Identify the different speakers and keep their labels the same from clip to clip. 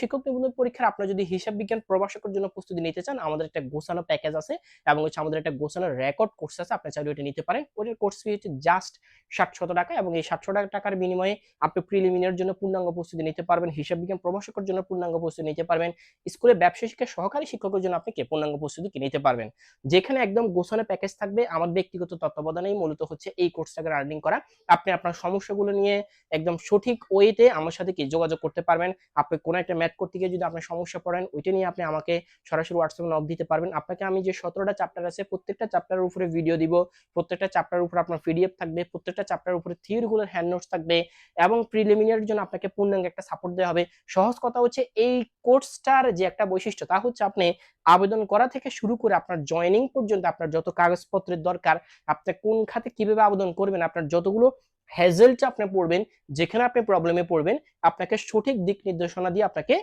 Speaker 1: শিক্ষক নিবন্ধন পরীক্ষার আপনার যদি হিসাব বিজ্ঞান প্রভাষকের জন্য প্রস্তুতি নিতে চান, আমাদের একটা গোছানো প্যাকেজ আছে এবং হচ্ছে আমাদের একটা গোছানো রেকর্ড কোর্স আছে, আপনি চাইলে ওটা নিতে পারেন। ওটার কোর্স ফি হচ্ছে জাস্ট সাতশত টাকা এবং এই সাতশো টাকার বিনিময়ে আপনি প্রিলিমিনারির জন্য পূর্ণাঙ্গ প্রস্তুতি নিতে পারবেন, হিসাব বিজ্ঞান প্রভাষকের জন্য পূর্ণাঙ্গ প্রস্তুতি নিতে পারবেন, স্কুলে ব্যবসা শিক্ষা সহকারী শিক্ষকের জন্য আপনি কে পূর্ণাঙ্গ প্রস্তুতি নিতে পারবেন। যেখানে একদম গোছানো প্যাকেজ থাকবে, আমার ব্যক্তিগত তত্ত্বাবধানেই মূলত হচ্ছে এই কোর্সটাকে রানিং করা। আপনি আপনার সমস্যাগুলো নিয়ে একদম সঠিক ওয়েতে আমার সাথে কি যোগাযোগ করতে পারবেন। আপনি কোনো একটা ম্যাথ করতে গিয়ে যদি আপনার সমস্যা পড়েন, ওইটা নিয়ে আপনি আমাকে সরাসরি হোয়াটসঅ্যাপে নক দিতে পারবেন। আপনাকে আমি যে সতেরোটা চ্যাপ্টার আছে, প্রত্যেকটা চ্যাপ্টারের উপরে ভিডিও দিব, প্রত্যেকটা চ্যাপ্টারের উপরে আপনার পিডিএফ থাকবে, প্রত্যেকটা চ্যাপ্টারের উপরে থিওরিগুলোর হ্যান্ড নোটস থাকবে এবং প্রিলিমিনারির জন্য আপনাকে পূর্ণাঙ্গ একটা সাপোর্ট দেওয়া হবে। সহজ কথা হচ্ছে এই কোর্সটার যে একটা বৈশিষ্ট্য, তা হচ্ছে আপনি আবেদন করা থেকে শুরু করে আপনার জয়নিং পর্যন্ত আপনার যত কাগজপত্রের দরকার, আপনি কোন খাতে কীভাবে আবেদন করবেন, আপনার যতগুলো হ্যাজেলটা আপনি পড়বেন, যেখানে আপনি প্রবলেমে পড়বেন, আপনাকে সঠিক দিক নির্দেশনা দিয়ে আপনাকে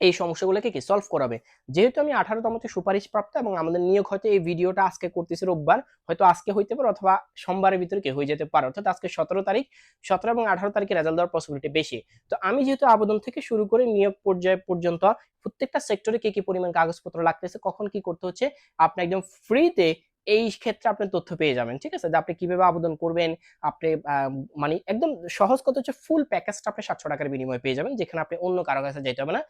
Speaker 1: এই সমস্যাগুলোকে কি সলভ করাবে? যেহেতু আমি আঠারোতমতে সুপারিশ প্রাপ্ত এবং আমাদের নিয়োগ হয়তো এই ভিডিওটা আজকে করতেছে রোববার, হয়তো আজকে হইতে পারে অথবা সোমবারের ভিতরে কি হয়ে যেতে পারে। অর্থাৎ আজকে সতেরো তারিখ, সতেরো এবং আঠারো তারিখে রেজাল্ট দেওয়ার পসিবিলিটি বেশি। তো আমি যেহেতু আবেদন থেকে শুরু করে নিয়োগ পর্যায়ে পর্যন্ত প্রত্যেকটা সেক্টরে কি কি পরিমাণ কাগজপত্র লাগতেছে, কখন কি করতে হচ্ছে, আপনি একদম ফ্রিতে এই ক্ষেত্রে আপনি তথ্য পেয়ে যাবেন, ঠিক আছে? যে আপনি কীভাবে আবেদন করবেন, আপনি মানে একদম সহজ কথা হচ্ছে ফুল প্যাকেজটা আপনি সাতশো টাকার বিনিময়ে পেয়ে যাবেন, যেখানে আপনি অন্য কারও কাছে যেতে হবে না।